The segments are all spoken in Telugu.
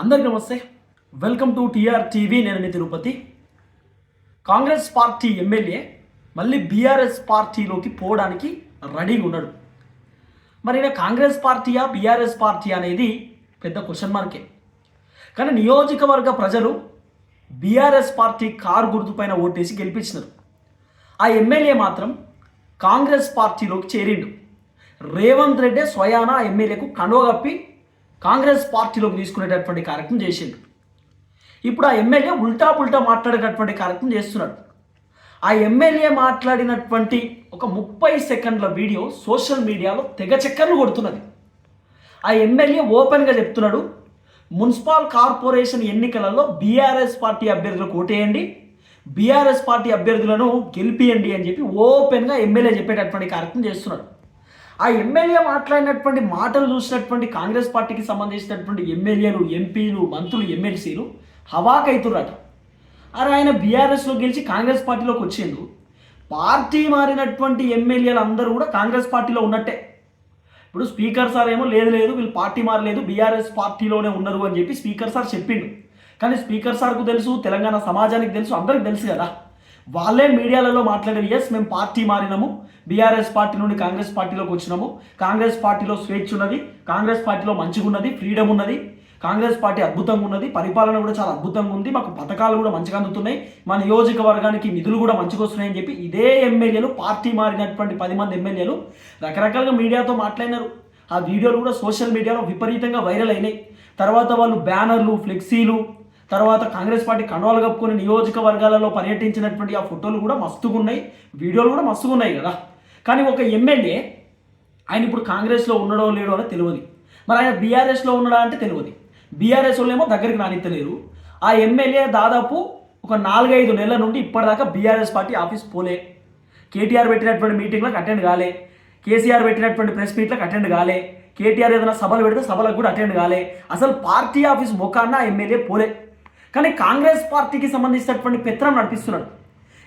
అందరికీ నమస్తే. వెల్కమ్ టు టీఆర్ టీవీ నేను మీ తిరుపతి. కాంగ్రెస్ పార్టీ ఎమ్మెల్యే మళ్ళీ బీఆర్ఎస్ పార్టీలోకి పోవడానికి రెడీగా ఉన్నాడు. మరి ఈయన కాంగ్రెస్ పార్టీయా బీఆర్ఎస్ పార్టీ అనేది పెద్ద క్వశ్చన్ మార్కే కానీ నియోజకవర్గ ప్రజలు బీఆర్ఎస్ పార్టీ కారు గుర్తుపైన ఓటేసి గెలిపించినారు. ఆ ఎమ్మెల్యే మాత్రం కాంగ్రెస్ పార్టీలోకి చేరిండు. రేవంత్ రెడ్డి స్వయాన ఎమ్మెల్యేకు కనువగప్పి కాంగ్రెస్ పార్టీలోకి తీసుకునేటటువంటి కార్యక్రమం చేసిండు. ఇప్పుడు ఆ ఎమ్మెల్యే ఉల్టా పుల్టా మాట్లాడేటటువంటి కార్యక్రమం చేస్తున్నాడు. ఆ ఎమ్మెల్యే మాట్లాడినటువంటి ఒక ముప్పై సెకండ్ల వీడియో సోషల్ మీడియాలో తెగ చక్కర్లు కొడుతున్నది. ఆ ఎమ్మెల్యే ఓపెన్గా చెప్తున్నాడు మున్సిపల్ కార్పొరేషన్ ఎన్నికలలో బీఆర్ఎస్ పార్టీ అభ్యర్థులకు ఓటేయండి బీఆర్ఎస్ పార్టీ అభ్యర్థులను గెలిపియండి అని చెప్పి ఓపెన్గా ఎమ్మెల్యే చెప్పేటటువంటి కార్యక్రమం చేస్తున్నాడు. ఆ ఎమ్మెల్యే మాట్లాడినటువంటి మాటలు చూసినటువంటి కాంగ్రెస్ పార్టీకి సంబంధించినటువంటి ఎమ్మెల్యేలు ఎంపీలు మంత్రులు ఎమ్మెల్సీలు హవాకైతురట అరే ఆయన బీఆర్ఎస్లో గెలిచి కాంగ్రెస్ పార్టీలోకి వచ్చిండు పార్టీ మారినటువంటి ఎమ్మెల్యేలు అందరూ కూడా కాంగ్రెస్ పార్టీలో ఉన్నట్టే. ఇప్పుడు స్పీకర్ సార్ ఏమో లేదు లేదు వీళ్ళు పార్టీ మారలేదు బీఆర్ఎస్ పార్టీలోనే ఉన్నారు అని చెప్పి స్పీకర్ సార్ చెప్పిండు. కానీ స్పీకర్ సార్కు తెలుసు తెలంగాణ సమాజానికి తెలుసు అందరికి తెలుసు కదా. వాళ్ళే మీడియాలలో మాట్లాడారు ఎస్ మేము పార్టీ మారినాము బీఆర్ఎస్ పార్టీ నుండి కాంగ్రెస్ పార్టీలోకి వచ్చినాము. కాంగ్రెస్ పార్టీలో స్వేచ్ఛ ఉన్నది. కాంగ్రెస్ పార్టీలో మంచిగా ఉన్నది ఫ్రీడమ్ ఉన్నది. కాంగ్రెస్ పార్టీ అద్భుతంగా ఉన్నది. పరిపాలన కూడా చాలా అద్భుతంగా ఉంది. మాకు పథకాలు కూడా మంచిగా అందుతున్నాయి. మా నియోజకవర్గానికి నిధులు కూడా మంచిగా వస్తున్నాయని చెప్పి ఇదే ఎమ్మెల్యేలు పార్టీ మారినటువంటి పది మంది ఎమ్మెల్యేలు రకరకాలుగా మీడియాతో మాట్లాడినారు. ఆ వీడియోలు కూడా సోషల్ మీడియాలో విపరీతంగా వైరల్ అయినాయి. తర్వాత వాళ్ళు బ్యానర్లు ఫ్లెక్సీలు తర్వాత కాంగ్రెస్ పార్టీ కండవాలు కప్పుకొని నియోజకవర్గాలలో పర్యటించినటువంటి ఆ ఫోటోలు కూడా మస్తుగా ఉన్నాయి. వీడియోలు కూడా మస్తుగా ఉన్నాయి కదా. కానీ ఒక ఎమ్మెల్యే ఆయన ఇప్పుడు కాంగ్రెస్లో ఉన్నాడో లేడో అని తెలియదు. మరి ఆయన బీఆర్ఎస్లో ఉన్నాడా అంటే తెలియదు. బీఆర్ఎస్ వాళ్ళేమో దగ్గరికి నానిత్తలేరు ఆ ఎమ్మెల్యే దాదాపు ఒక నాలుగైదు నెలల నుండి ఇప్పటిదాకా బీఆర్ఎస్ పార్టీ ఆఫీస్ పోలే. కేటీఆర్ పెట్టినటువంటి మీటింగ్లకు అటెండ్ కాలే. కేసీఆర్ పెట్టినటువంటి ప్రెస్ మీట్లకు అటెండ్ కాలే. కేటీఆర్ ఏదైనా సభలు పెడితే సభలకు కూడా అటెండ్ కాలే. అసలు పార్టీ ఆఫీస్ ముఖాన్న ఎమ్మెల్యే పోలే. కానీ కాంగ్రెస్ పార్టీకి సంబంధించినటువంటి పెత్రం నడిపిస్తున్నాడు.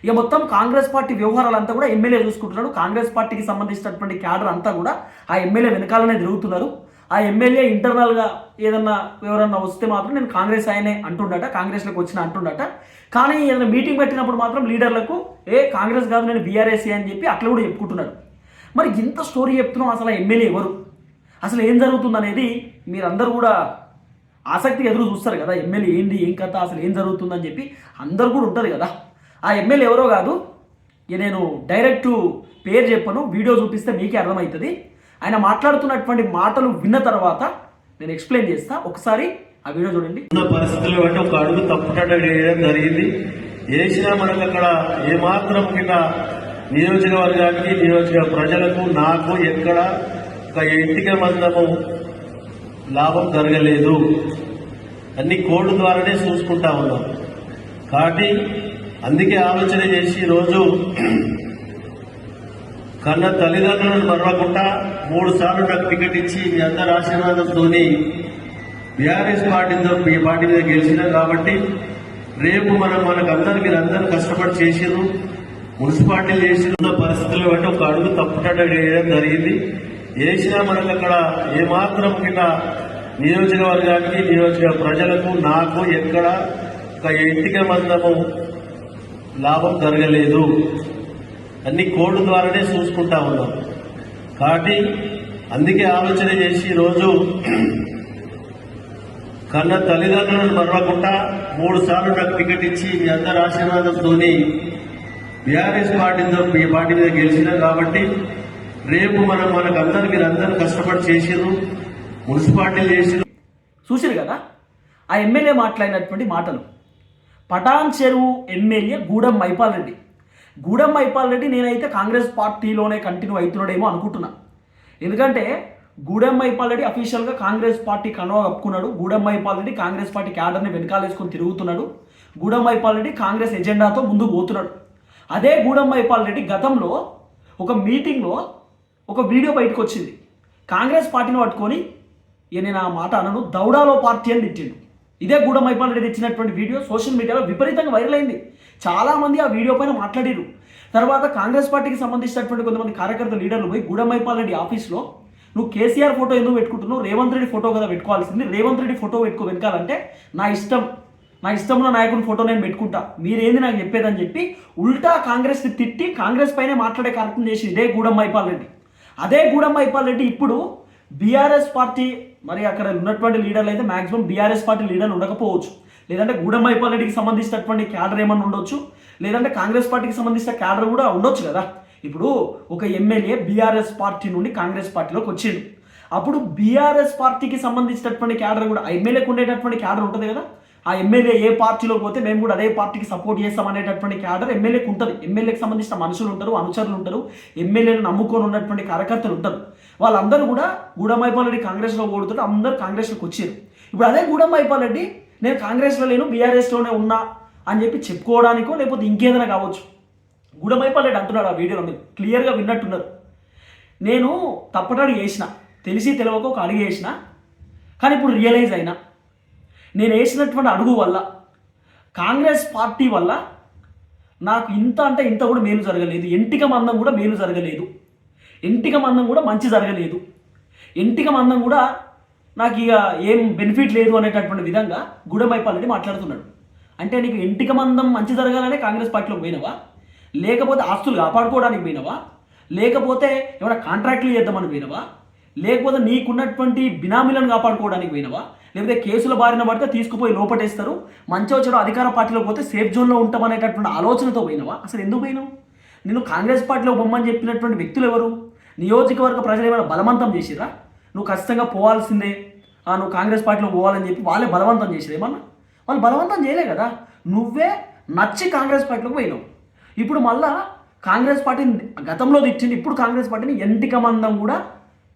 ఇక మొత్తం కాంగ్రెస్ పార్టీ వ్యవహారాలంతా కూడా ఎమ్మెల్యే చూసుకుంటున్నాడు. కాంగ్రెస్ పార్టీకి సంబంధించినటువంటి క్యాడర్ అంతా కూడా ఆ ఎమ్మెల్యే వెనకాలనే తిరుగుతున్నారు. ఆ ఎమ్మెల్యే ఇంటర్నల్గా ఏదన్నా ఎవరన్నా వస్తే మాత్రం నేను కాంగ్రెస్ ఆయనే అంటుండట కాంగ్రెస్లోకి వచ్చిన అంటుండట. కానీ ఏదైనా మీటింగ్ పెట్టినప్పుడు మాత్రం లీడర్లకు ఏ కాంగ్రెస్ కాదు నేను బీఆర్ఎస్ అని చెప్పి అట్లా కూడా చెప్పుకుంటున్నాడు మరి ఇంత స్టోరీ చెప్తున్నాం అసలు ఎమ్మెల్యే ఎవరు? అసలు ఏం జరుగుతుంది అనేది మీరందరూ కూడా ఆసక్తి ఎదురు చూస్తారు కదా ఎమ్మెల్యే ఏంది ఏం కథ అసలు ఏం జరుగుతుందని చెప్పి అందరు కూడా ఉంటారు కదా. ఆ ఎమ్మెల్యే ఎవరో కాదు. నేను డైరెక్ట్ పేరు చెప్పను వీడియో చూపిస్తే మీకే అర్థమవుతుంది. ఆయన మాట్లాడుతున్నటువంటి మాటలు విన్న తర్వాత నేను ఎక్స్ప్లెయిన్ చేస్తా. ఒకసారి ఆ వీడియో చూడండి. ఉన్న పరిస్థితులు అంటే ఒక అడుగు తప్పుటట్టు వేయడం జరిగింది. వేసినా మనకు అక్కడ ఏమాత్రం కింద నియోజకవర్గానికి నియోజక ప్రజలకు నాకు ఎక్కడ ఒక ఎంటిక మందము లాభం జరగలేదు. అన్ని కోడ్ ద్వారానే చూసుకుంటా ఉన్నాం. కాబట్టి అందుకే ఆలోచన చేసి ఈరోజు కన్న తల్లిదండ్రులను మరవకుండా మూడు సార్లు నాకు టికెట్ ఇచ్చి మీ అందరి ఆశీర్వాదంతో బీఆర్ఎస్ పార్టీతో మీ పార్టీ మీద గెలిచినాం కాబట్టి రేపు మనం మనకందరూ మీరందరూ కష్టపడి చేసారు మున్సిపాలిటీలు చేసిన పరిస్థితులు బట్టి ఒక అడుగు తప్పుటట్టు వేయడం జరిగింది. వేసినా మనకు అక్కడ ఏమాత్రం కింద నియోజకవర్గానికి నియోజక ప్రజలకు నాకు ఎక్కడ ఒక ఎంటిక మందము లాభం జరగలేదు. అన్ని కోడ్ ద్వారానే చూసుకుంటా ఉన్నాం. కాబట్టి అందుకే ఆలోచన చేసి రోజు కన్న తల్లిదండ్రులను మరవకుండా మూడు సార్లు నాకు టికెట్ ఇచ్చి మీ అందరి ఆశీర్వాదంతో బీఆర్ఎస్ పార్టీతో మీ పార్టీ మీద గెలిచినా కాబట్టి రేపు మనం మనకు అందరు మీరు అందరూ కష్టపడి చేసిర్రు. మున్సిపాలిటీలు చేసిర్రు. చూసారు కదా? ఆ ఎమ్మెల్యే మాట్లాడినటువంటి మాటలు. పటాన్ చెరువు ఎమ్మెల్యే గూడెం మైపాల్ రెడ్డి. గూడెం మైపాల్ రెడ్డి నేనైతే కాంగ్రెస్ పార్టీలోనే కంటిన్యూ అవుతున్నాడేమో అనుకుంటున్నా. ఎందుకంటే గూడెం మైపాల్ రెడ్డి అఫీషియల్గా కాంగ్రెస్ పార్టీ కనువ కప్పుకున్నాడు. గూడెం మైపాల్ రెడ్డి కాంగ్రెస్ పార్టీ క్యాడర్ని వెనకాలేసుకొని తిరుగుతున్నాడు. గూడెం మైపాల్ రెడ్డి కాంగ్రెస్ ఎజెండాతో ముందుకు పోతున్నాడు. అదే గూడెం మైపాల్ రెడ్డి గతంలో ఒక మీటింగ్లో ఒక వీడియో బయటకు వచ్చింది. కాంగ్రెస్ పార్టీని పట్టుకొని నేను ఆ మాట అనను. దౌడాలో పార్టీ అని తిట్టిండు. ఇదే గూడెం మైపాల్ రెడ్డి ఇచ్చినటువంటి వీడియో సోషల్ మీడియాలో విపరీతంగా వైరల్ అయింది. చాలామంది ఆ వీడియో పైన మాట్లాడారు. తర్వాత కాంగ్రెస్ పార్టీకి సంబంధించినటువంటి కొంతమంది కార్యకర్త లీడర్లు పోయి గూడెం మైపాల్ రెడ్డి ఆఫీస్లో నువ్వు కేసీఆర్ ఫోటో ఎందుకు పెట్టుకుంటున్నావు? రేవంత్ రెడ్డి ఫోటో కదా పెట్టుకోవాల్సింది. రేవంత్ రెడ్డి ఫోటో పెట్టుకో వెనకాలంటే నా ఇష్టం నా ఇష్టంలో నాయకుని ఫోటో నేను పెట్టుకుంటా. మీరేంది నాకు చెప్పేదని చెప్పి ఉల్టా కాంగ్రెస్ని తిట్టి కాంగ్రెస్ పైనే మాట్లాడే కార్యక్రమం చేసి ఇదే గూడెం మైపాల్ రెడ్డి. అదే గూడెం మైపాల్ రెడ్డి ఇప్పుడు బీఆర్ఎస్ పార్టీ మరి అక్కడ ఉన్నటువంటి లీడర్లు అయితే మాక్సిమం బీఆర్ఎస్ పార్టీ లీడర్లు ఉండకపోవచ్చు. లేదంటే గూడెం మైపాల్ సంబంధించినటువంటి క్యాడర్ ఏమన్నా ఉండొచ్చు. లేదంటే కాంగ్రెస్ పార్టీకి సంబంధించిన క్యాడర్ కూడా ఉండొచ్చు కదా. ఇప్పుడు ఒక ఎమ్మెల్యే బీఆర్ఎస్ పార్టీ నుండి కాంగ్రెస్ పార్టీలోకి వచ్చిండు. అప్పుడు బీఆర్ఎస్ పార్టీకి సంబంధించినటువంటి క్యాడర్ కూడా ఆ ఎమ్మెల్యేకి ఉండేటటువంటి క్యాడర్ ఉంటుంది కదా. ఆ ఎమ్మెల్యే ఏ పార్టీలో పోతే మేము కూడా అదే పార్టీకి సపోర్ట్ చేస్తాం అనేటటువంటి క్యాడర్ ఎమ్మెల్యేకి ఉంటుంది. ఎమ్మెల్యేకి సంబంధించిన మనుషులు ఉంటారు అనుచరులు ఉంటారు. ఎమ్మెల్యేలు నమ్ముకొని ఉన్నటువంటి కార్యకర్తలు ఉంటారు. వాళ్ళందరూ కూడా గూడమైపాలరెడ్డి కాంగ్రెస్లో ఓడుతుంటే అందరూ కాంగ్రెస్లోకి వచ్చారు. ఇప్పుడు అదే గూడమైపాలరెడ్డి నేను కాంగ్రెస్లో లేను బీఆర్ఎస్లోనే ఉన్నా అని చెప్పి చెప్పుకోవడానికో లేకపోతే ఇంకేదైనా కావచ్చు. గూడమైపాల్ రెడ్డి అంటున్నాడు ఆ వీడియోలో మీరు. క్లియర్గా విన్నట్టున్నారు. నేను తప్పటడుగు చేసిన తెలిసి తెలియక ఒక అడుగు వేసిన కానీ ఇప్పుడు రియలైజ్ అయినా. నేను వేసినటువంటి అడుగు వల్ల కాంగ్రెస్ పార్టీ వల్ల నాకు ఇంత అంటే ఇంత కూడా మేలు జరగలేదు. ఎంటిక మందం కూడా మేలు జరగలేదు. ఇంటికి మందం కూడా మంచి జరగలేదు. ఇంటికి మందం కూడా నాకు ఇక ఏం బెనిఫిట్ లేదు అనేటటువంటి విధంగా గుడమైపాలని మాట్లాడుతున్నాడు. అంటే నీకు ఇంటికి మందం మంచి జరగాలనే కాంగ్రెస్ పార్టీలోకి పోయినవా? లేకపోతే ఆస్తులు కాపాడుకోవడానికి పోయినవా? లేకపోతే ఏమైనా కాంట్రాక్ట్లు చేద్దామని పోయినవా? లేకపోతే నీకున్నటువంటి బినామీలను కాపాడుకోవడానికి పోయినవా? లేకపోతే కేసుల బారిన పడితే తీసుకుపోయి లోపటేస్తారు. మంచి వచ్చాడు అధికార పార్టీలో పోతే సేఫ్ జోన్లో ఉంటామనేటటువంటి ఆలోచనతో పోయినవా? అసలు ఎందుకు పోయినావు? నేను కాంగ్రెస్ పార్టీలో బొమ్మని చెప్పినటువంటి వ్యక్తులు ఎవరు? నియోజకవర్గ ప్రజలు ఏమైనా బలవంతం చేసిరా నువ్వు ఖచ్చితంగా పోవాల్సిందే. ఆ, నువ్వు కాంగ్రెస్ పార్టీలో పోవాలని చెప్పి వాళ్ళే బలవంతం చేసిరు ఏమన్నా? వాళ్ళు బలవంతం చేయలే కదా. నువ్వే నచ్చి కాంగ్రెస్ పార్టీలోకి పోయినావు. ఇప్పుడు మళ్ళా కాంగ్రెస్ పార్టీని గతంలో తెచ్చింది ఇప్పుడు కాంగ్రెస్ పార్టీని ఎంటిక మందం కూడా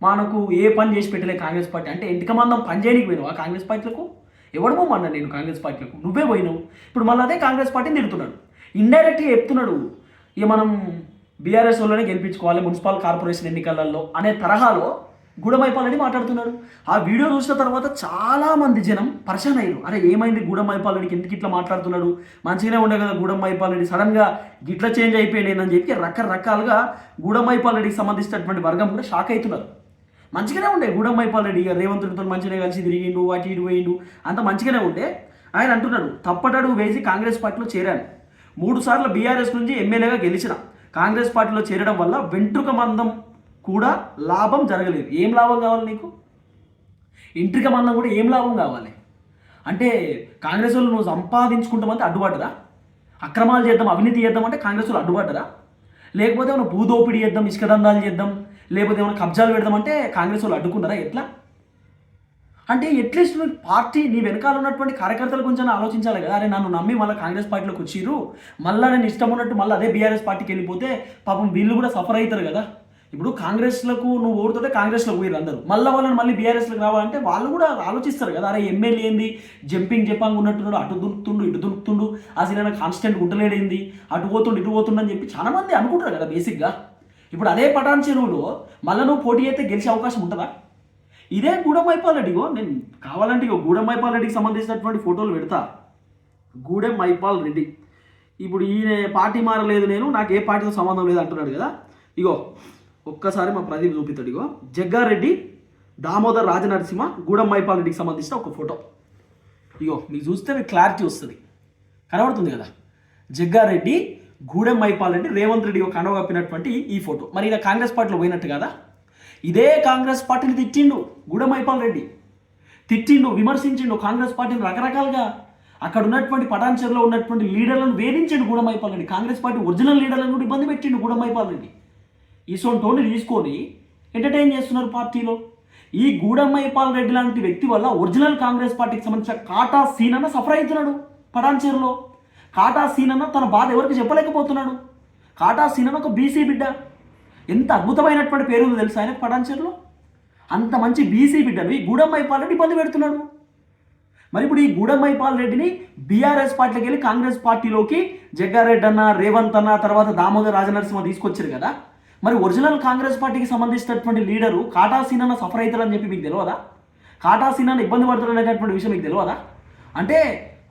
మనకు ఏ పని చేసి పెట్టలే కాంగ్రెస్ పార్టీ. అంటే ఎంటిక మందం పని చేయడానికి పోయినావు ఆ కాంగ్రెస్ పార్టీలకు? ఎవడమో పోమన్నా నేను కాంగ్రెస్ పార్టీలకు? నువ్వే పోయినావు. ఇప్పుడు మళ్ళీ అదే కాంగ్రెస్ పార్టీని తిడుతున్నాడు. ఇండైరెక్ట్గా చెప్తున్నాడు. ఇక మనం బీఆర్ఎస్ వాళ్ళనే గెలిపించుకోవాలి మున్సిపల్ కార్పొరేషన్ ఎన్నికలలో అనే తరహాలో గూడమైపాలని మాట్లాడుతున్నాడు. ఆ వీడియో చూసిన తర్వాత చాలామంది జనం పరిశాన్ అయ్యారు అరే ఏమైంది గూడమైపాలడికి ఎందుకు ఇట్లా మాట్లాడుతున్నాడు? మంచిగానే ఉండే కదా గూడమైపాలడి సడన్గా గిట్లా చేంజ్ అయిపోయాడు అని చెప్పి రకరకాలుగా గూడమైపాలడికి సంబంధించినటువంటి వర్గం కూడా షాక్ అవుతున్నారు. మంచిగానే ఉండే గూడమైపాలరెడ్డి ఇక మంచిగానే కలిసి తిరిగిండు అటు ఇటు పోయిండు. అంత మంచిగానే ఉండే. ఆయన అంటున్నాడు తప్పటడుగు వేసి కాంగ్రెస్ పార్టీలో చేరాను. మూడు సార్లు బీఆర్ఎస్ నుంచి ఎమ్మెల్యేగా గెలిచిన. కాంగ్రెస్ పార్టీలో చేరడం వల్ల వెంట్రుక మందం కూడా లాభం జరగలేదు. ఏం లాభం కావాలి నీకు? ఇంట్రిక మందం కూడా ఏం లాభం కావాలి? అంటే కాంగ్రెస్ వాళ్ళు నువ్వు సంపాదించుకుంటామంటే అడ్డుబాటురా అక్రమాలు చేద్దాం అవినీతి చేద్దాం అంటే కాంగ్రెస్ వాళ్ళు అడ్డుపడ్డరా లేకపోతే ఏమైనా భూదోపిడీ చేద్దాం ఇసుక దందాలు చేద్దాం లేకపోతే ఏమైనా కబ్జాలు పెడదామంటే కాంగ్రెస్ వాళ్ళు అడ్డుకున్నారా ఎట్లా? అంటే అట్లీస్ట్ నువ్వు పార్టీ నీ వెనకాల ఉన్నటువంటి కార్యకర్తల గురించి ఆలోచించాలి కదా. అరే నన్ను నమ్మి మళ్ళీ కాంగ్రెస్ పార్టీలోకి వచ్చిర్రు. మళ్ళీ నేను ఇష్టం ఉన్నట్టు మళ్ళీ అదే బీఆర్ఎస్ పార్టీకి వెళ్ళిపోతే పాపం వీళ్ళు కూడా సఫర్ అవుతారు కదా. ఇప్పుడు కాంగ్రెస్లకు నువ్వు ఓడుతుంటే కాంగ్రెస్లో పోయారు అందరూ. మళ్ళీ వాళ్ళని మళ్ళీ బీఆర్ఎస్లకు రావాలంటే వాళ్ళు కూడా ఆలోచిస్తారు కదా. అరే ఎమ్మెల్యే ఏంది? జంపింగ్ జపాంగ్ ఉన్నట్టున్నాడు. అటు దునుకుతుండు ఇటు దునుకుతుండు అసలు కాన్స్టెంట్ గుంటలేడేంది? అటు పోతుండు ఇటు పోతుండు అని చెప్పి చాలా మంది అనుకుంటారు కదా బేసిక్గా ఇప్పుడు అదే పటాన్ చెరువులో మళ్ళీ నువ్వు పోటీ అయితే గెలిచే అవకాశం ఉంటుందా? ఇదే గూడెం నేను కావాలంటే ఇగో గూడెం రెడ్డికి సంబంధించినటువంటి ఫోటోలు పెడతా. గూడెం మైపాల్ రెడ్డి ఇప్పుడు ఈయన పార్టీ మారలేదు నేను నాకు ఏ పార్టీతో సంబంధం లేదు అంటున్నాడు కదా. ఇగో ఒక్కసారి మా ప్రదీప్ చూపిస్తాడు ఇగో జగ్గారెడ్డి దామోదర్ రాజనరసింహ గూడెం మైపాల్ రెడ్డికి సంబంధించిన ఒక ఫోటో. ఇగో మీకు చూస్తే మీకు క్లారిటీ వస్తుంది. కనబడుతుంది కదా? జగ్గారెడ్డి గూడెం మైపాల్ రెడ్డి రేవంత్ రెడ్డి కండవ కప్పినటువంటి ఈ ఫోటో. మరి ఈయన కాంగ్రెస్ పార్టీలో పోయినట్టు కదా? ఇదే కాంగ్రెస్ పార్టీని తిట్టిండు గుడమైపాల్ రెడ్డి. తిట్టిండు విమర్శించిండు కాంగ్రెస్ పార్టీని రకరకాలుగా. అక్కడ ఉన్నటువంటి పటాన్చర్లో ఉన్నటువంటి లీడర్లను వేధించిండు గూడమైపాల్ రెడ్డి. కాంగ్రెస్ పార్టీ ఒరిజినల్ లీడర్లను కూడా ఇబ్బంది పెట్టిండు గూడమైపాల్ రెడ్డి. ఇసొంటోని తీసుకొని ఎంటర్టైన్ చేస్తున్నారు పార్టీలో. ఈ గూడమ్మైపాల్ రెడ్డి లాంటి వ్యక్తి వల్ల ఒరిజినల్ కాంగ్రెస్ పార్టీకి సంబంధించిన కాటా సీన్ అన్న సఫర్ అవుతున్నాడు పటాన్చేరులో. కాటా సీన్ అన్న తన బాధ ఎవరికి చెప్పలేకపోతున్నాడు. కాటా సీన్ అన్న ఒక బీసీ బిడ్డ. ఎంత అద్భుతమైనటువంటి పేరు ఉందో తెలుసా ఆయనకు పటాన్చేరులో? అంత మంచి బీసీ బిడ్డను ఈ గూడమ్మైపాల్ రెడ్డి ఇబ్బంది పెడుతున్నాడు. మరి ఇప్పుడు ఈ గూడమ్మైపాల్ రెడ్డిని బీఆర్ఎస్ పార్టీకి వెళ్ళి కాంగ్రెస్ పార్టీలోకి జగ్గారెడ్డి అన్న రేవంత్ అన్న తర్వాత దామోదర్ రాజనరసింహ తీసుకొచ్చారు కదా. మరి ఒరిజినల్ కాంగ్రెస్ పార్టీకి సంబంధించినటువంటి లీడరు కాటా సఫర్ అవుతారని చెప్పి మీకు తెలియదా? కాటా ఇబ్బంది పడుతున్నటువంటి విషయం మీకు తెలియదా? అంటే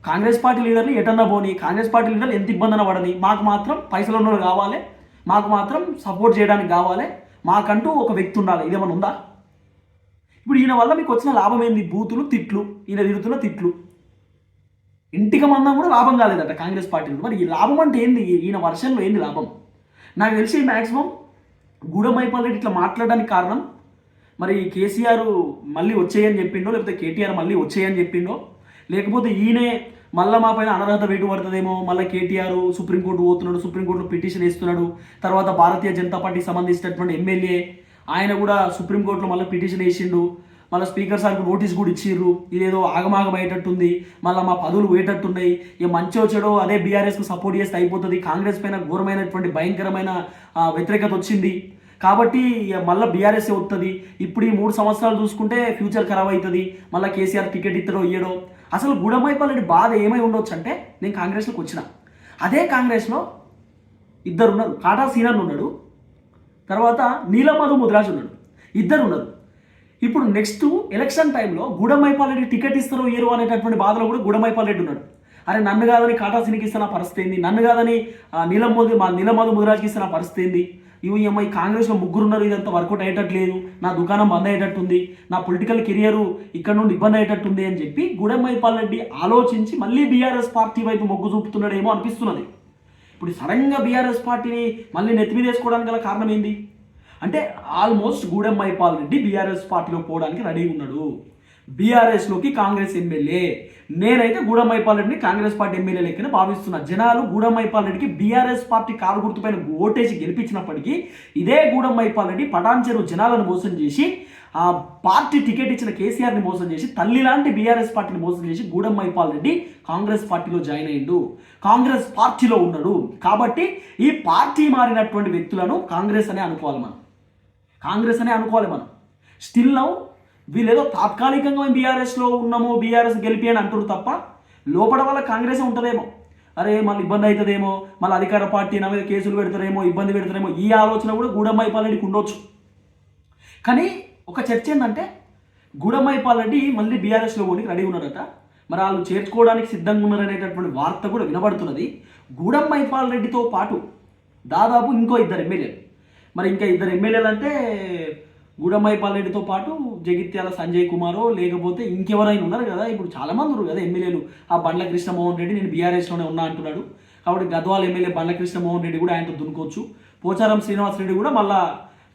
కాంగ్రెస్ పార్టీ లీడర్లు ఎటన్నా పోని కాంగ్రెస్ పార్టీ లీడర్లు ఎంత ఇబ్బంది అన్న పడని మాకు మాత్రం పైసలు ఉన్నోళ్ళు కావాలి మాకు మాత్రం సపోర్ట్ చేయడానికి కావాలి. మాకంటూ ఒక వ్యక్తి ఉండాలి. ఇదేమైనా ఉందా? ఇప్పుడు ఈయన వల్ల మీకు వచ్చిన లాభం ఏంది? బూతులు తిట్లు ఈయన తిరుగుతున్న తిట్లు. ఇంటికి మందం కూడా లాభం కాలేదట కాంగ్రెస్ పార్టీ మరి ఈ లాభం అంటే ఏంది? ఈయన వర్షంలో ఏంది లాభం? నాకు తెలిసి మ్యాక్సిమం గూడమైపాల్ రెడ్డి ఇట్లా మాట్లాడడానికి కారణం. మరి కేసీఆర్ మళ్ళీ వచ్చేయని చెప్పిండో లేకపోతే కేటీఆర్ మళ్ళీ వచ్చేయని చెప్పిండో లేకపోతే ఈయనే మళ్ళీ మా పైన అనర్హత వేటు పడుతుందేమో. మళ్ళీ కేటీఆర్ సుప్రీంకోర్టు పోతున్నాడు సుప్రీంకోర్టులో పిటిషన్ వేస్తున్నాడు. తర్వాత భారతీయ జనతా పార్టీకి సంబంధించినటువంటి ఎమ్మెల్యే ఆయన కూడా సుప్రీంకోర్టులో మళ్ళీ పిటిషన్ వేసిండు. మళ్ళీ స్పీకర్ సార్కి నోటీస్ కూడా ఇచ్చిర్రు ఇదేదో ఆగమాగం అయ్యేటట్టుంది మళ్ళీ మా పదవులు పోయేటట్టున్నాయి. ఇక మంచి వచ్చాడో అదే బీఆర్ఎస్కు సపోర్ట్ చేస్తే అయిపోతుంది. కాంగ్రెస్ పైన ఘోరమైనటువంటి భయంకరమైన వ్యతిరేకత వచ్చింది. కాబట్టి ఇక మళ్ళీ బీఆర్ఎస్ వస్తుంది ఇప్పుడు ఈ మూడు సంవత్సరాలు చూసుకుంటే ఫ్యూచర్ ఖరాబ్ అవుతుంది. మళ్ళీ కేసీఆర్ టికెట్ ఇత్తడో ఇయ్యడో. అసలు గుడమైపాలరెడ్డి బాధ ఏమై ఉండొచ్చు అంటే నేను కాంగ్రెస్లోకి వచ్చిన. అదే కాంగ్రెస్లో ఇద్దరు ఉన్నారు కాటా సీనన్ ఉన్నాడు. తర్వాత నీలమధు ముద్రాజ్ ఉన్నాడు. ఇద్దరు ఉన్నారు ఇప్పుడు నెక్స్ట్ ఎలక్షన్ టైంలో గూడమైపాల్ రెడ్డి టికెట్ ఇస్తారో ఇయ్యరు అనేటటువంటి బాధలో కూడా గూడమైపాల్ రెడ్డి ఉన్నాడు. అరే నన్ను కాదని కాటా సీనికి ఇస్తున్న పరిస్థితి ఏంది? నన్ను కాదని ఆ, నీలం మా నీలమధు ముద్రాజ్కి ఇస్తున్న పరిస్థితి ఏంది? ఇవి ఏమో కాంగ్రెస్లో ముగ్గురు ఉన్నారు ఇదంతా వర్కౌట్ అయ్యేటట్లేదు నా దుకాణం బంద్ అయ్యేటట్టుంది నా పొలిటికల్ కెరియర్ ఇక్కడ నుండి ఇబ్బంది అయ్యేటట్టుంది అని చెప్పి గూడమైపాల్ రెడ్డి ఆలోచించి మళ్ళీ బీఆర్ఎస్ పార్టీ వైపు మొగ్గు చూపుతున్నాడేమో అనిపిస్తున్నది. ఇప్పుడు సడన్గా బీఆర్ఎస్ పార్టీని మళ్ళీ నెత్తి వేసుకోవడానికి గల కారణం ఏంది? అంటే ఆల్మోస్ట్ గూడెం మైపాల్ రెడ్డి బీఆర్ఎస్ పార్టీలో పోవడానికి రెడీగా ఉన్నాడు. బీఆర్ఎస్లోకి కాంగ్రెస్ ఎమ్మెల్యే. నేనైతే గూడెం రెడ్డిని కాంగ్రెస్ పార్టీ ఎమ్మెల్యే లెక్కనే భావిస్తున్నా. జనాలు గూడెం రెడ్డికి బీఆర్ఎస్ పార్టీ కారు గుర్తుపైన ఓటేసి గెలిపించినప్పటికీ ఇదే గూడెం రెడ్డి పటాన్చెరు జనాలను మోసం చేసి ఆ పార్టీ టికెట్ ఇచ్చిన కేసీఆర్ని మోసం చేసి తల్లి లాంటి బీఆర్ఎస్ పార్టీని మోసం చేసి గూడమ్మైపాల్ రెడ్డి కాంగ్రెస్ పార్టీలో జాయిన్ అయ్యిండు. కాంగ్రెస్ పార్టీలో ఉన్నాడు. కాబట్టి ఈ పార్టీ మారినటువంటి వ్యక్తులను కాంగ్రెస్ అనే అనుకోవాలి మనం. కాంగ్రెస్ అనే అనుకోవాలి మనం. స్టిల్ నౌ వీళ్ళేదో తాత్కాలికంగా మేము బీఆర్ఎస్లో ఉన్నాము బీఆర్ఎస్ గెలిపి అని అంటారు తప్ప లోపల వల్ల కాంగ్రెస్ ఉంటుందేమో. అరే మళ్ళీ ఇబ్బంది అవుతుందేమో మళ్ళీ అధికార పార్టీ నా మీద కేసులు పెడతారేమో ఇబ్బంది పెడతారేమో ఈ ఆలోచన కూడా గూడమైపాలరెడ్డికి ఉండొచ్చు. కానీ ఒక చర్చ ఏంటంటే గూడమైపాలరెడ్డి మళ్ళీ బీఆర్ఎస్లో పోనికి రెడీ ఉన్నారట మరి వాళ్ళు చేర్చుకోవడానికి సిద్ధంగా ఉన్నారనేటటువంటి వార్త కూడా వినబడుతున్నది. గూడమైపాల్ రెడ్డితో పాటు దాదాపు ఇంకో ఇద్దరు ఎమ్మెల్యేలు. మరి ఇంకా ఇద్దరు ఎమ్మెల్యేలు అంటే గూడమైపాల్ పాటు జగిత్యాల సంజయ్ కుమారో లేకపోతే ఇంకెవరైనా ఉన్నారు కదా? ఇప్పుడు చాలామంది ఉన్నారు కదా ఎమ్మెల్యేలు. ఆ బండ్ల కృష్ణమోహన్ రెడ్డి నేను బీఆర్ఎస్లోనే ఉన్నా అంటున్నాడు. కాబట్టి గద్వాల ఎమ్మెల్యే బండ్ల కృష్ణమోహన్ రెడ్డి కూడా ఆయనతో దునుకోవచ్చు పోచారం శ్రీనివాస్ రెడ్డి కూడా మళ్ళా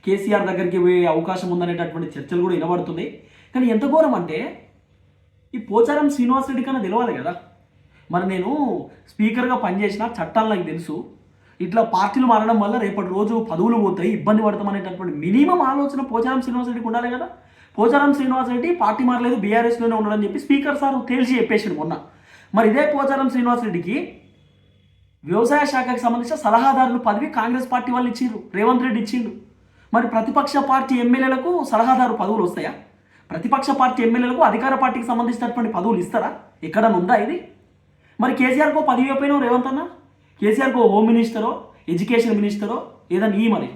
కేసీఆర్ దగ్గరికి పోయే అవకాశం ఉందనేటటువంటి చర్చలు కూడా వినబడుతున్నాయి. కానీ ఎంత ఘోరం అంటే ఈ పోచారం శ్రీనివాస్ రెడ్డి కన్నా తెలియాలి కదా? మరి నేను స్పీకర్గా పనిచేసిన చట్టాలు నాకు తెలుసు. ఇట్లా పార్టీలు మారడం వల్ల రేపటి రోజు పదవులు పోతాయి ఇబ్బంది పడతామనేటటువంటి మినిమం ఆలోచన పోచారం శ్రీనివాస్ రెడ్డికి ఉండాలి కదా. పోచారం శ్రీనివాస్ రెడ్డి పార్టీ మారలేదు బీఆర్ఎస్లోనే ఉండడని చెప్పి స్పీకర్ సార్ తేల్చి చెప్పేసాడు మొన్న. మరి ఇదే పోచారం శ్రీనివాస్ రెడ్డికి వ్యవసాయ శాఖకు సంబంధించిన సలహాదారులు పదవి కాంగ్రెస్ పార్టీ వాళ్ళు ఇచ్చిండ్రు రేవంత్ రెడ్డి ఇచ్చిండు మరి ప్రతిపక్ష పార్టీ ఎమ్మెల్యేలకు సలహాదారు పదవులు వస్తాయా? ప్రతిపక్ష పార్టీ ఎమ్మెల్యేలకు అధికార పార్టీకి సంబంధించినటువంటి పదవులు ఇస్తారా? ఎక్కడ ఉందా ఇది? మరి కేసీఆర్కో పదవి అయిపోయినావు రేవంత్ అన్నా? కేసీఆర్కో హోమ్ మినిస్టరో ఎడ్యుకేషన్ మినిస్టరో ఏదైనా ఈ మరి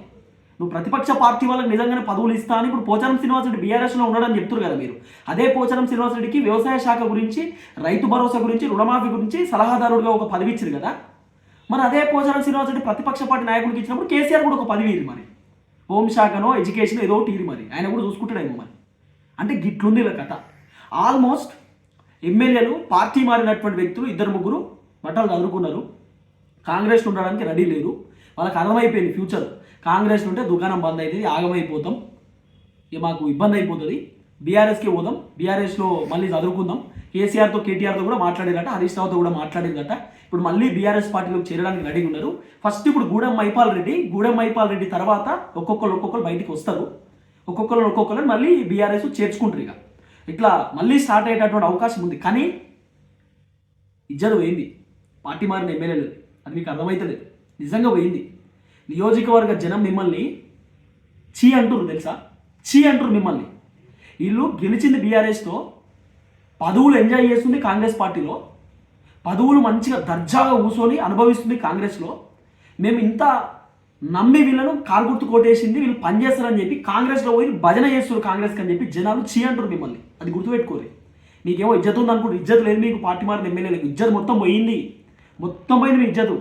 నువ్వు ప్రతిపక్ష పార్టీ వాళ్ళకి నిజంగానే పదవులు ఇస్తా అని ఇప్పుడు పోచారం శ్రీనివాసరెడ్డి బీఆర్ఎస్లో ఉన్నాడని చెప్తారు కదా మీరు. అదే పోచారం శ్రీనివాసరెడ్డికి వ్యవసాయ శాఖ గురించి రైతు భరోసా గురించి రుణమాఫీ గురించి సలహాదారుడిగా ఒక పదవి ఇచ్చారు కదా. మరి అదే పోచారం శ్రీనివాసరెడ్డి ప్రతిపక్ష పార్టీ నాయకుడికి ఇచ్చినప్పుడు కేసీఆర్ కూడా ఒక పదవి ఇది మరి. హోంశాఖనో ఎడ్యుకేషన్ ఏదో ఒకటి మరి. ఆయన కూడా చూసుకుంటాడేమో మరి. అంటే గిట్లుంది కథ. ఆల్మోస్ట్ ఎమ్మెల్యేలు పార్టీ మారినటువంటి వ్యక్తులు ఇద్దరు ముగ్గురు బట్టలు చదువుకున్నారు కాంగ్రెస్లో ఉండడానికి రెడీ లేరు. వాళ్ళకి అర్థమైపోయింది ఫ్యూచర్. కాంగ్రెస్లో ఉంటే దుకాణం బంద్ అవుతుంది ఆగమైపోతాం. ఇక మాకు ఇబ్బంది అయిపోతుంది. బీఆర్ఎస్కి పోదాం బీఆర్ఎస్లో మళ్ళీ చదువుకుందాం. కేసీఆర్తో కేటీఆర్తో కూడా మాట్లాడేదట హరీష్ రావుతో కూడా మాట్లాడేదట ఇప్పుడు మళ్ళీ బీఆర్ఎస్ పార్టీలోకి చేరడానికి రెడీ ఉన్నారు. ఫస్ట్ ఇప్పుడు గూడెం మైపాల్ రెడ్డి గూడెం మైపాల్ రెడ్డి తర్వాత ఒక్కొక్కరు ఒక్కొక్కరు బయటికి వస్తారు. ఒక్కొక్కరు ఒక్కొక్కరు మళ్ళీ బీఆర్ఎస్ చేర్చుకుంటారు ఇక. ఇట్లా మళ్ళీ స్టార్ట్ అయ్యేటటువంటి అవకాశం ఉంది. కానీ ఇజ్జత పోయింది. పార్టీ మారిన ఎమ్మెల్యేలు. అది మీకు అర్థమవుతుంది నిజంగా పోయింది. నియోజకవర్గ జనం మిమ్మల్ని చీ అంటురు తెలుసా? చీ అంటురు మిమ్మల్ని. వీళ్ళు గెలిచింది బీఆర్ఎస్తో పదవులు ఎంజాయ్ చేస్తుంది కాంగ్రెస్ పార్టీలో పదవులు మంచిగా దర్జాగా కూర్చొని అనుభవిస్తుంది కాంగ్రెస్లో. మేము ఇంత నమ్మి వీళ్ళను కారు గుర్తు కొట్టేసింది వీళ్ళు పనిచేస్తారని చెప్పి కాంగ్రెస్లో పోయి భజన చేస్తారు కాంగ్రెస్కి అని చెప్పి జనాలు చీ అంటారు మిమ్మల్ని. అది గుర్తుపెట్టుకోరు మీకేమో ఇజ్జత్ ఉంది అనుకుంటే ఇజ్జత్ లేదు మీకు పార్టీ మారిన ఎమ్మెల్యేలకు ఇజ్జత్ మొత్తం పోయింది. మొత్తం పోయింది మీ ఇజ్జత్.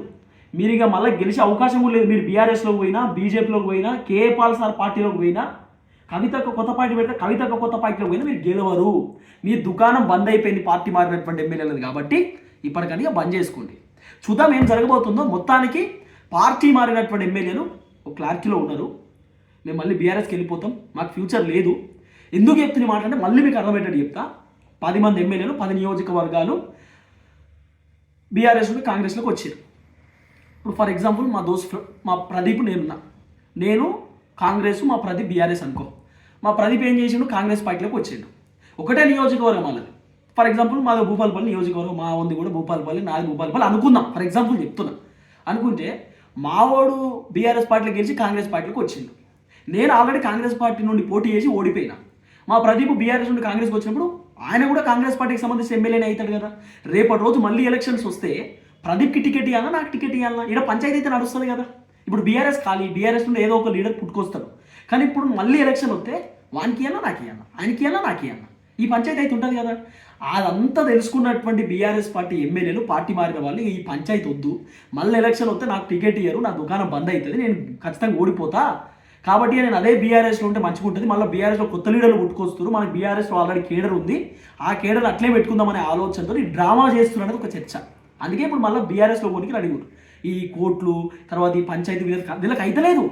మీరు ఇక మళ్ళీ గెలిచే అవకాశం కూడా లేదు. మీరు బీఆర్ఎస్లోకి పోయినా బీజేపీలోకి పోయినా కే పాల్ సార్ పార్టీలోకి పోయినా కవితకు కొత్త పార్టీ పెడితే కవితకు కొత్త పార్టీలోకి పోయినా మీరు గెలవరు. మీ దుకాణం బంద్ అయిపోయింది పార్టీ మారినటువంటి ఎమ్మెల్యేలది కాబట్టి ఇప్పటికని బంద్ చేసుకోండి. చూద్దాం ఏం జరగబోతుందో. మొత్తానికి పార్టీ మారినటువంటి ఎమ్మెల్యేలు ఒక క్లారిటీలో ఉన్నారు. మేము మళ్ళీ బీఆర్ఎస్కి వెళ్ళిపోతాం. మాకు ఫ్యూచర్ లేదు. ఎందుకు చెప్తున్న మాట అంటే మళ్ళీ మీకు అర్థమయ్యేటట్టు చెప్తా. పది మంది ఎమ్మెల్యేలు పది నియోజకవర్గాలు బీఆర్ఎస్ నుండి కాంగ్రెస్లోకి వచ్చారు. ఇప్పుడు ఫర్ ఎగ్జాంపుల్ మా దోస్త్ మా ప్రదీప్ నేనున్నా. నేను కాంగ్రెస్ మా ప్రదీప్ బీఆర్ఎస్ అనుకో. మా ప్రదీప్ ఏం చేసిండు? కాంగ్రెస్ పార్టీలోకి వచ్చిండు. ఒకటే నియోజకవర్గం వాళ్ళది. ఫర్ ఎగ్జాంపుల్ మాది భూపాలపల్లి నియోజకవర్గం మా ఉంది కూడా భూపాలపల్లి నాది భూపాలపల్లి అనుకుందాం. ఫర్ ఎగ్జాంపుల్ చెప్తున్నా. అనుకుంటే మావాడు బీఆర్ఎస్ పార్టీలో గెలిచి కాంగ్రెస్ పార్టీలోకి వచ్చిండు. నేను ఆల్రెడీ కాంగ్రెస్ పార్టీ నుండి పోటీ చేసి ఓడిపోయినా. మా ప్రదీప్ బీఆర్ఎస్ నుండి కాంగ్రెస్కి వచ్చినప్పుడు ఆయన కూడా కాంగ్రెస్ పార్టీకి సంబంధించిన ఎమ్మెల్యేనే అవుతాడు కదా. రేపటి రోజు మళ్ళీ ఎలక్షన్స్ వస్తే ప్రదీప్కి టికెట్ ఇవ్వాలా నాకు టికెట్ ఇవ్వాలా ఇక్కడ పంచాయతీ అయితే నడుస్తుంది కదా. ఇప్పుడు బీఆర్ఎస్ ఖాళీ బీఆర్ఎస్ నుండి ఏదో ఒక లీడర్ పుట్టుకొస్తారు కానీ ఇప్పుడు మళ్ళీ ఎలక్షన్ వస్తే వానికి ఇవ్వాలా నాకు ఇవ్వాలా ఆయనకి ఇవ్వాలా నాకు ఇవ్వాలా ఈ పంచాయతీ అయితే ఉంటుంది కదా. అదంతా తెలుసుకున్నటువంటి బీఆర్ఎస్ పార్టీ ఎమ్మెల్యేలు పార్టీ మారిన వాళ్ళు ఈ పంచాయతీ వద్దు. మళ్ళీ ఎలక్షన్ వస్తే నాకు టికెట్ ఇయ్యరు నా దుకాణం బంద్ అవుతుంది నేను ఖచ్చితంగా ఓడిపోతా. కాబట్టి నేను అదే బీఆర్ఎస్లో ఉంటే మంచిగా ఉంటుంది. మళ్ళీ బీఆర్ఎస్లో కొత్త లీడర్లు పుట్టుకొస్తారు మనకి బీఆర్ఎస్లో ఆల్రెడీ కేడర్ ఉంది. ఆ కేడర్ అట్లే పెట్టుకుందామనే ఆలోచనతో ఈ డ్రామా చేస్తున్నది ఒక చర్చ. అందుకే ఇప్పుడు మళ్ళీ బీఆర్ఎస్లో కొనికి అడిగారు ఈ కోర్టులు తర్వాత ఈ పంచాయతీ వీళ్ళకి అయితలేదు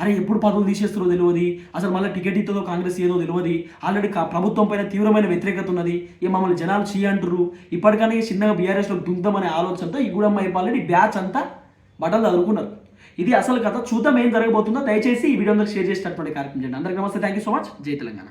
అరే ఎప్పుడు పదవులు తీసేస్తారో తెలియదు. అసలు మళ్ళీ టికెట్ ఇస్తుందో కాంగ్రెస్ ఏదో తెలియదు. ఆల్రెడీ ప్రభుత్వం పైన తీవ్రమైన వ్యతిరేకత ఉన్నది. ఏ మమ్మల్ని జనాలు చీ అంటారు ఇప్పటికనే చిన్నగా బీఆర్ఎస్లో దుందామనే ఆలోచనతో ఈ గూడమ్మ ఆల్రెడీ బ్యాచ్ అంతా బట్టలు చదువుకున్నారు ఇది అసలు కథ చూద్దాం ఏం జరగబోతుందో దయచేసి ఈ వీడియో అందరికి షేర్ చేసినటువంటి కార్యక్రమం చేయండి. అందరికీ నమస్తే. థ్యాంక్ యూ సో మచ్ జై తెలంగాణ.